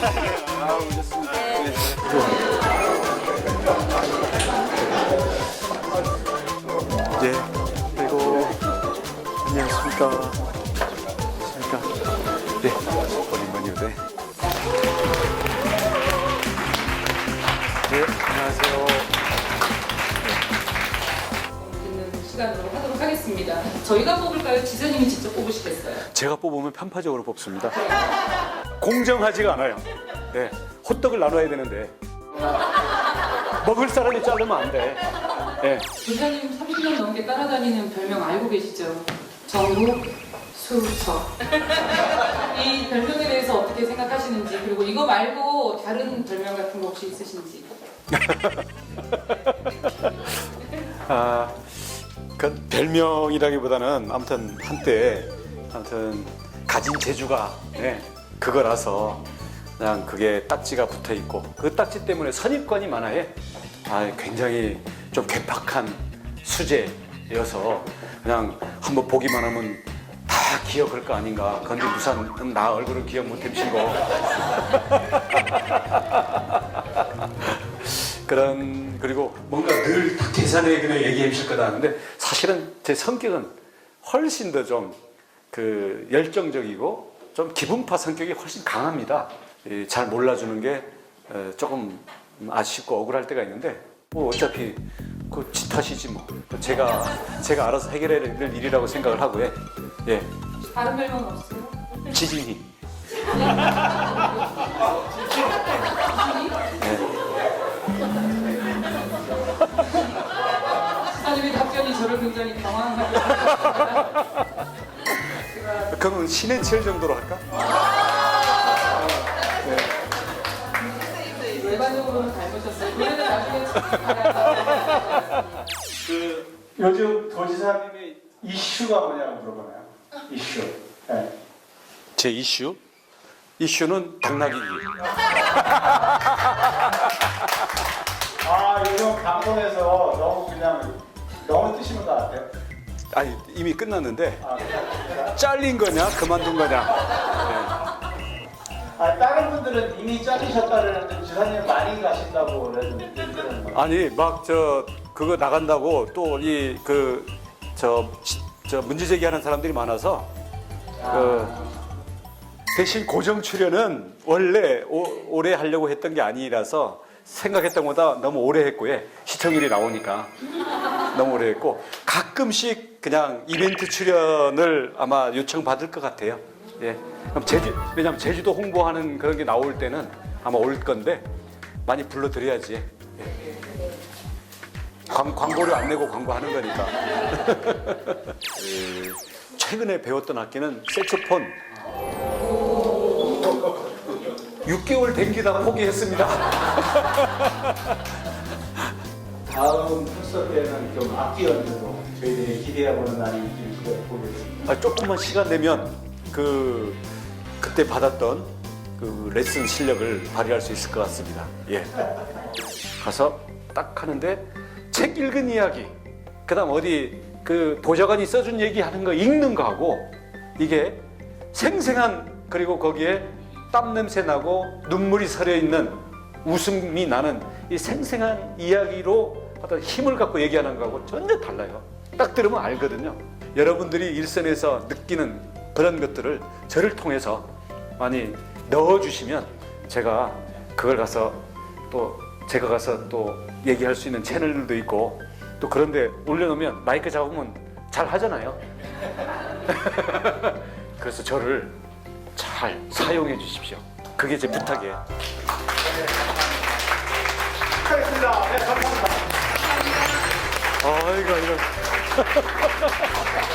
아, 오셨습니다. 네. 예, 그리고 안녕하십니까. 안녕하십니까. 네, 오랜만이오네. 네, 안녕하세요. 있는 시간으로 하도록 하겠습니다. 저희가 뽑을까요? 지사님이 직접 뽑으시겠어요? 제가 뽑으면 편파적으로 뽑습니다. 공정하지가 않아요. 네, 호떡을 나눠야 되는데 먹을 사람이 자르면 안 돼. 네, 지사님 30년 넘게 따라다니는 별명 알고 계시죠? 정우 수석. 이 별명에 대해서 어떻게 생각하시는지 그리고 이거 말고 다른 별명 같은 거 혹시 있으신지. 아, 그 별명이라기보다는 아무튼 한때 아무튼 가진 재주가 네, 그거라서 그냥 그게 딱지가 붙어 있고 그 딱지 때문에 선입관이 많아요. 아, 굉장히 좀 괴팍한 수제여서 그냥 한번 보기만 하면 다 기억할 거 아닌가. 근데 우선 나 얼굴은 기억 못 해치고 그런 그리고 뭔가 늘 다 계산해 그냥 얘기해 주실 거다 하는데 사실은 제 성격은 훨씬 더 좀 그 열정적이고 좀 기분파 성격이 훨씬 강합니다. 이잘 몰라주는 게 에, 조금 아쉽고 억울할 때가 있는데 뭐 어차피 그지 탓이지 뭐 제가 제가 알아서 해결해야 될 일이라고 생각을 하고요. 예, 다른 별명 없어요? 지진이. 네. 지사님의 답변이 저를 굉장히 당황하게 그러면 신의 칠 정도로 할까? 외관적으로는 닮으셨어요. 노래는 나중에 가야 그 요즘 도지사님이 이슈가 뭐냐고 물어보나요? 이슈. 네. 제 이슈? 이슈는 당나귀기. 아 요즘 방송에서 아니 이미 끝났는데 아, 잘린 거냐 그만둔 거냐. 아 다른 분들은 이미 잘리셨다 그러는데 지사님 많이 가신다고. 아니 막 저 그거 나간다고 또 이 그 저 저 문제 제기하는 사람들이 많아서 그 대신 고정 출연은 원래 오, 오래 하려고 했던 게 아니라서 생각했던 것보다 너무 오래 했고 예. 시청률이 나오니까 너무 오래 했고 가끔씩 그냥 이벤트 출연을 아마 요청 받을 것 같아요. 예. 그럼 제주 왜냐면 제주도 홍보하는 그런 게 나올 때는 아마 올 건데 많이 불러드려야지. 예. 광, 광고료 안 내고 광고하는 거니까. 그, 최근에 배웠던 악기는 색소폰. 6개월 댕기다가 포기했습니다. 다음 콘서트 때는 좀 악기 연주로 저희들이 기대해보는 날이 있길 보겠습니다. 아, 조금만 시간 내면 그 그때 받았던 그 레슨 실력을 발휘할 수 있을 것 같습니다. 예. 가서 딱 하는데 책 읽은 이야기, 그다음 어디 그 보좌관이 써준 얘기 하는 거 읽는 거 하고 이게 생생한 그리고 거기에 땀 냄새 나고 눈물이 서려 있는 웃음이 나는 이 생생한 이야기로 어떤 힘을 갖고 얘기하는 거하고 전혀 달라요. 딱 들으면 알거든요. 여러분들이 일선에서 느끼는 그런 것들을 저를 통해서 많이 넣어주시면 제가 그걸 가서 또 제가 가서 또 얘기할 수 있는 채널들도 있고 또 그런데 올려놓으면 마이크 잡으면 잘 하잖아요. 그래서 저를 잘 사용해 주십시오. 그게 제 부탁이에요. 축하드립니다. 네, 감사합니다. 아이고, 이거. ハハハハ!